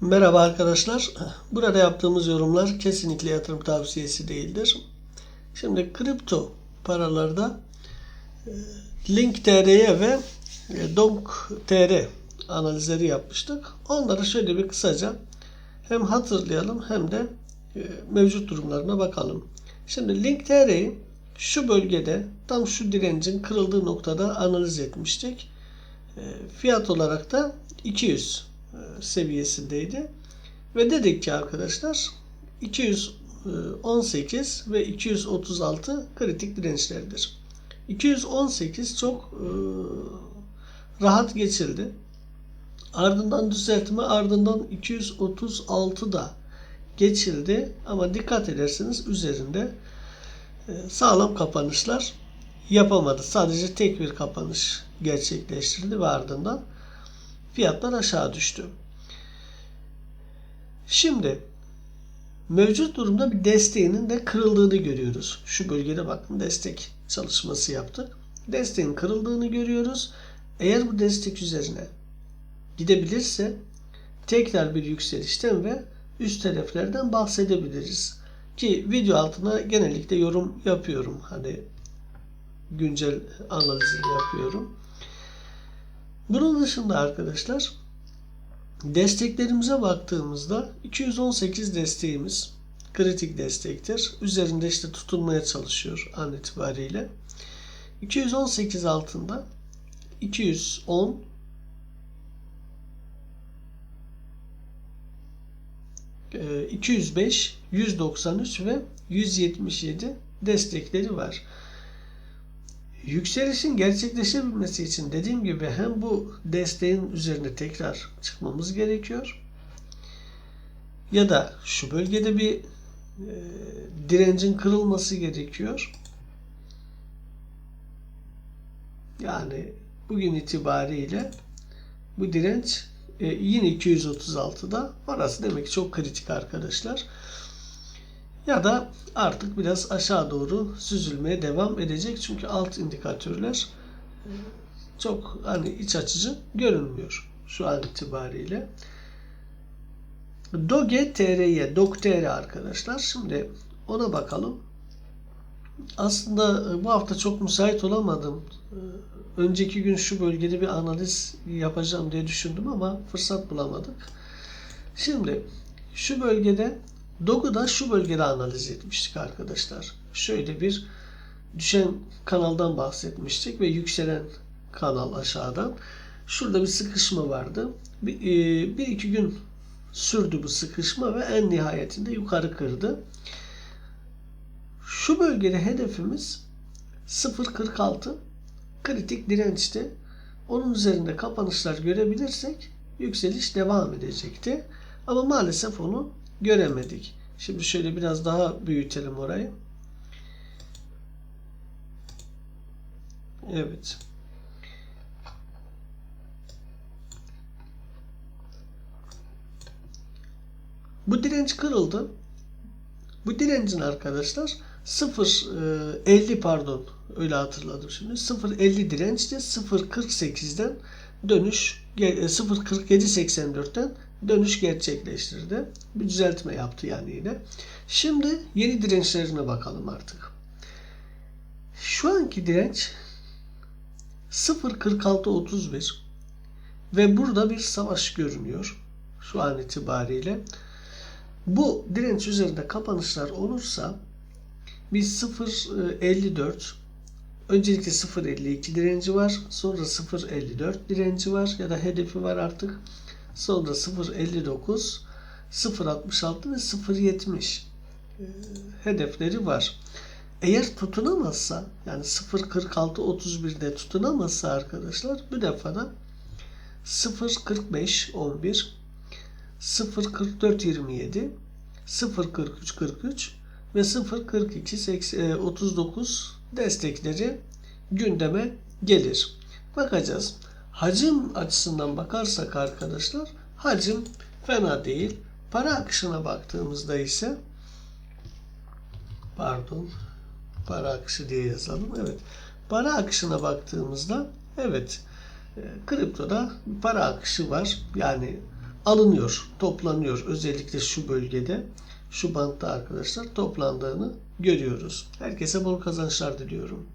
Merhaba arkadaşlar. Burada yaptığımız yorumlar kesinlikle yatırım tavsiyesi değildir. Şimdi kripto paralarda e, Link.tr'ye ve e, Donk.tr analizleri yapmıştık. Onları şöyle bir kısaca hem hatırlayalım hem de e, mevcut durumlarına bakalım. Şimdi Link.tr'yi şu bölgede tam şu direncin kırıldığı noktada analiz etmiştik. Fiyat olarak da 200 e, seviyesindeydi. Ve dedik ki arkadaşlar 218 ve 236 kritik dirençlerdir. 218 çok e, rahat geçildi. Ardından düzeltme ardından 236 da geçildi ama dikkat ederseniz üzerinde e, sağlam kapanışlar yapamadı. Sadece tek bir kapanış gerçekleştirildi ve ardından fiyatlar aşağı düştü. Şimdi mevcut durumda bir desteğinin de kırıldığını görüyoruz. Şu bölgede bakın destek çalışması yaptık. Desteğin kırıldığını görüyoruz. Eğer bu destek üzerine gidebilirse tekrar bir yükselişten ve üst hedeflerden bahsedebiliriz. Ki video altına genellikle yorum yapıyorum. Hani güncel analizini yapıyorum. Bunun dışında arkadaşlar desteklerimize baktığımızda 218 desteğimiz kritik destektir. Üzerinde işte tutunmaya çalışıyor an itibariyle. 218 altında 210 205, 193 ve 177 destekleri var. Yükselişin gerçekleşebilmesi için dediğim gibi hem bu desteğin üzerine tekrar çıkmamız gerekiyor ya da şu bölgede bir e, direncin kırılması gerekiyor. Yani bugün itibariyle bu direnç e, yine 236'da. Orası demek ki çok kritik arkadaşlar. Ya da artık biraz aşağı doğru süzülmeye devam edecek. Çünkü alt indikatörler e, çok hani iç açıcı görünmüyor şu an itibariyle. Doge TR'ye, DOG.TR arkadaşlar. Şimdi ona bakalım. Aslında e, bu hafta çok müsait olamadım. E, Önceki gün şu bölgede bir analiz yapacağım diye düşündüm ama fırsat bulamadık. Şimdi şu bölgede Dog'u da şu bölgede analiz etmiştik arkadaşlar. Şöyle bir düşen kanaldan bahsetmiştik ve yükselen kanal aşağıdan. Şurada bir sıkışma vardı. Bir, e, bir iki gün sürdü bu sıkışma ve en nihayetinde yukarı kırdı. Şu bölgede hedefimiz 0.46 kritik dirençti. Onun üzerinde kapanışlar görebilirsek yükseliş devam edecekti. Ama maalesef onu göremedik. Şimdi şöyle biraz daha büyütelim orayı. Evet. Bu direnç kırıldı. Bu direncin arkadaşlar 0.50 pardon öyle hatırladım şimdi 0.50 dirençti 0.48'den dönüş 0.47.84'ten dönüş gerçekleştirdi. Bir düzeltme yaptı yani yine. Şimdi yeni dirençlerine bakalım artık. Şu anki direnç 0.46.31 ve burada bir savaş görünüyor şu an itibariyle. Bu direnç üzerinde kapanışlar olursa biz 0.54 öncelikle 0.52 direnci var. Sonra 0.54 direnci var ya da hedefi var artık. Sonra 0.59 0.66 ve 0.70 hedefleri var. Eğer tutunamazsa yani 0.46-31'de tutunamazsa arkadaşlar bu defa da 0.45-11 0.44-27 0.43-43 ve 0.42 39 destekleri gündeme gelir. Bakacağız. Hacim açısından bakarsak arkadaşlar hacim fena değil. Para akışına baktığımızda ise pardon para akışı diye yazalım. Evet. Para akışına baktığımızda evet e, kriptoda para akışı var. Yani alınıyor, toplanıyor. Özellikle şu bölgede, şu bantta arkadaşlar toplandığını görüyoruz. Herkese bol kazançlar diliyorum.